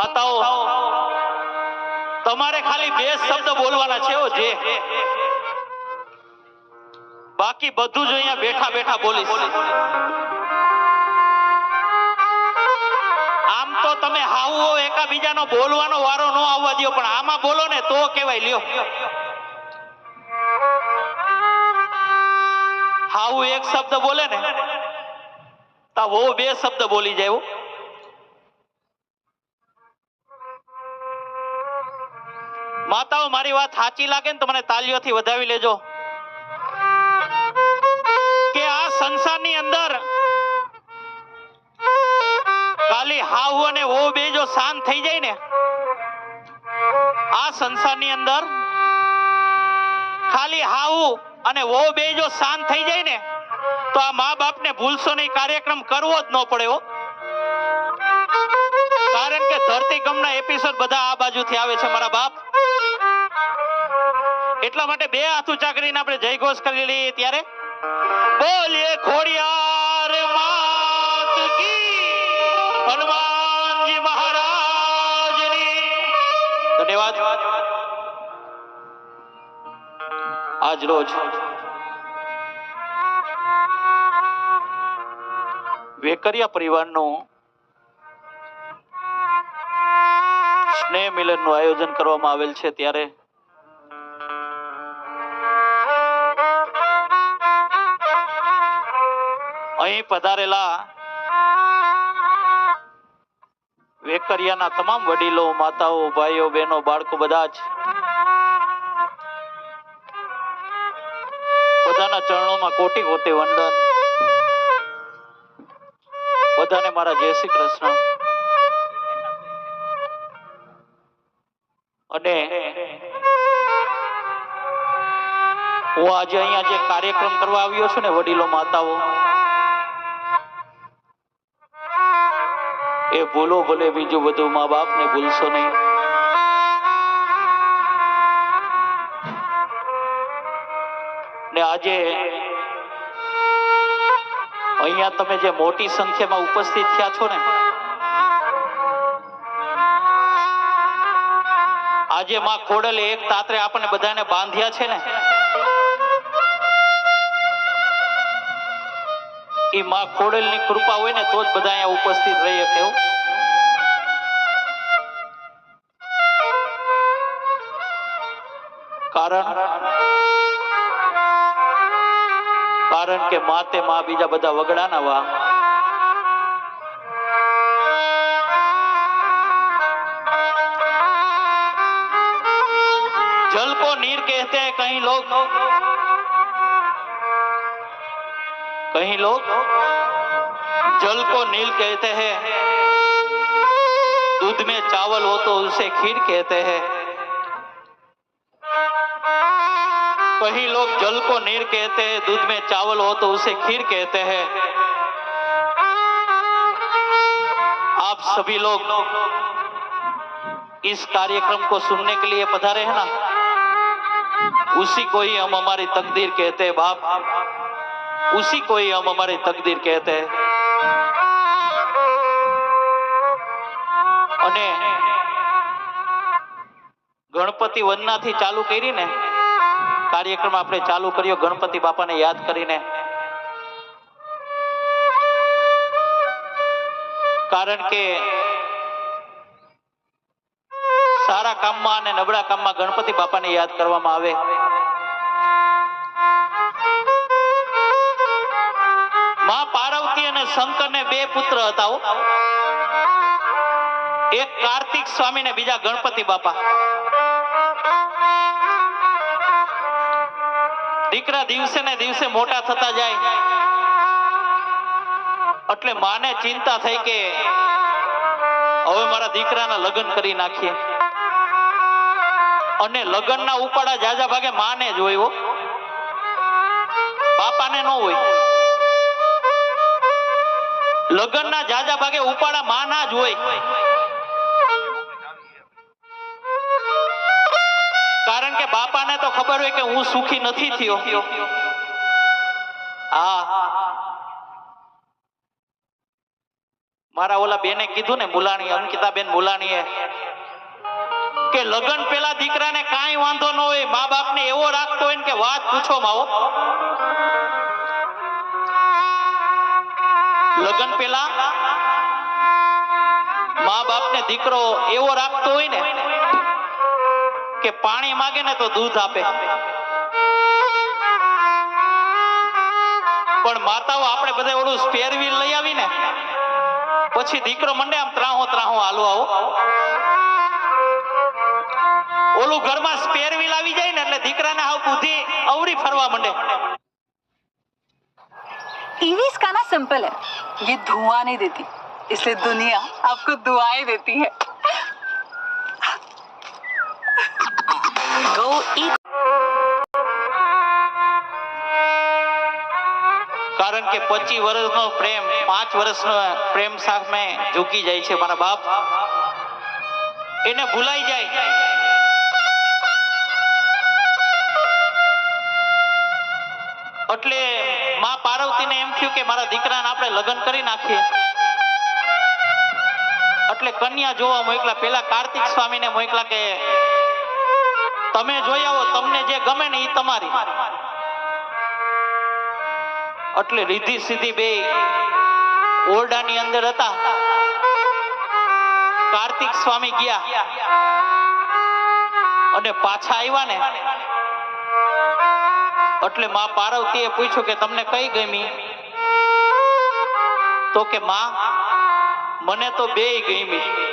માતાઓ તમારે ખાલી બે શબ્દ બોલવાના છે જે. બાકી બધું જ અહીંયા બેઠા બેઠા બોલીશ. આમ તો તમે હાવું એકાબીજાનો બોલવાનો વારો ન આવવા દો પણ આમાં બોલો ને તો કેવાય લ્યો. હાવું એક શબ્દ બોલે ને, તા વો બે શબ્દ બોલી જાય માતાઓ, મારી વાત સાચી લાગે ને તો મને તાલીઓથી વધાવી લેજો. કે આ સંસારની અંદર ખાલી હાવ અને વો બે જો શાંત થઈ જાય ને, આ સંસારની અંદર ખાલી હાવ અને વો બે જો શાંત થઈ જાય ને, તો આ મા બાપને ભૂલશો નહીં, કાર્યક્રમ કરવો જ ન પડે હો. કારણ કે ધરતીકંપના એપિસોડ બધા આ બાજુથી આવે છે, મારા બાપ. એટલા માટે બે હાથ ઊંચા આપણે જય ઘોષ કરી લઈએ ત્યારે. બોલીએ ખોડિયાર માત કી હનુમાનજી મહારાજની. ધન્યવાદ. આજ રોજ વેકરિયા પરિવારનું સ્નેહ મિલનનું આયોજન કરવામાં આવેલ છે ત્યારે અહીં પધારેલા વેકરિયાના તમામ વડીલો, માતાઓ, ભાઈઓ, બહેનો, બાળકો બધા જ બધાના ચરણોમાં કોટી કોટી વંદન. બધાને મારા જય શ્રી કૃષ્ણ. અને હું આજે અહીંયા જે કાર્યક્રમ કરવા આવ્યો છું ને વડીલો માતાઓ, એ ભૂલો ભલે બીજું બધું મા બાપ ને ભૂલશો નહીં. ને આજે અહીંયા તમે જે મોટી સંખ્યામાં ઉપસ્થિત થયા છો ને આજે માં ખોડલે એક તાત્રે આપણને બધાને બાંધ્યા છે ને? એ માં ખોડલની કૃપા હોય ને તો જ બધા અહીંયા ઉપસ્થિત રહી શકે કારણ? કારણ કે માતે માં બીજા બધા વગડાના વા. कहते हैं, कहीं लोग कहीं लोग जल को नील कहते हैं, दूध में चावल हो तो उसे खीर कहते हैं। कहीं लोग जल को नीर कहते हैं, दूध में चावल हो तो उसे खीर कहते हैं। आप सभी लोग इस कार्यक्रम को सुनने के लिए पधारे हैं ना? उसी को ही हम हमारी तकदीर कहते हैं बाप उसी को ही हम हमारी तकदीर कहते हैं અને ગણપતિ વંદનાથી ચાલુ કરી ને કાર્યક્રમ આપણે ચાલુ કર્યો ગણપતિ બાપાને યાદ કરીને કારણ કે સારા કામમાં અને નબળા કામમાં બાપાને યાદ કરવામાં આવે. માં પાર્વતી અને શંકરને બે પુત્ર હતા એક કાર્તિક સ્વામી ને બીજા ગણપતિ બાપા. દીકરા દિવસે ને દિવસે મોટા થતા જાય. એટલે માને ચિંતા થઈ કે હવે મારા દીકરાના લગ્ન કરી નાખીએ. અને લગ્નના ઉપાડા જાજા ભાગે માને જ હોય બાપાને ન હોય. લગ્નના જાજા ભાગે ઉપાડા માના જ હોય. કારણ કે બાપાને તો ખબર હોય કે હું સુખી નથી થયો. હા. મારા ઓલા બેને કીધું ને મુલાણી અંકિતાબેન મુલાણીએ કે લગ્ન પેલા દીકરાને કાંઈ વાંધો ન હોય મા બાપને એવો રાખતો હોય કે વાત પૂછો માવો. લગ્ન પેલા મા બાપને દીકરો એવો રાખતો હોય ને કે પાણી માગે ને તો દૂધ આપે. પણ માતાઓ આપણે બધા ઓલું સ્પેર વ્હીલ લઈ આવી ને પછી દીકરો મંડે આમ ત્રાહો ત્રાહો હાલો આવો. ઓલું ઘરમાં સ્પેર વ્હીલ આવી જાય ને એટલે દીકરાને હાવ બુદ્ધિ અવળી ફરવા મંડે ईवी इसका ना सिंपल है ये धुआं नहीं देती इसलिए दुनिया आपको दुआएं देती है गो ईट કારણ કે પચીસ વર્ષનો પ્રેમ પાંચ વર્ષનો પ્રેમ સામે ઝૂકી જાય છે મારા બાપ એને ભૂલાઈ જાય એટલે માં પાર્વતીને એમ થયું કે મારા દીકરાને આપણે લગ્ન કરી નાખીએ. એટલે કન્યા જોવા મોકલા. પેલા કાર્તિક સ્વામીને મોકલા કે, તમે જોઈ આવો, તમને જે ગમે ને એ તમારી. એટલે રીધી સીધી બે ઓરડાની અંદર હતા. કાર્તિક સ્વામી ગયા. અને પાછા આવ્યા ને. એટલે માં પાર્વતીએ પૂછ્યું કે તમને કઈ ગમી? તો કે, માં, મને તો બેય ગમી.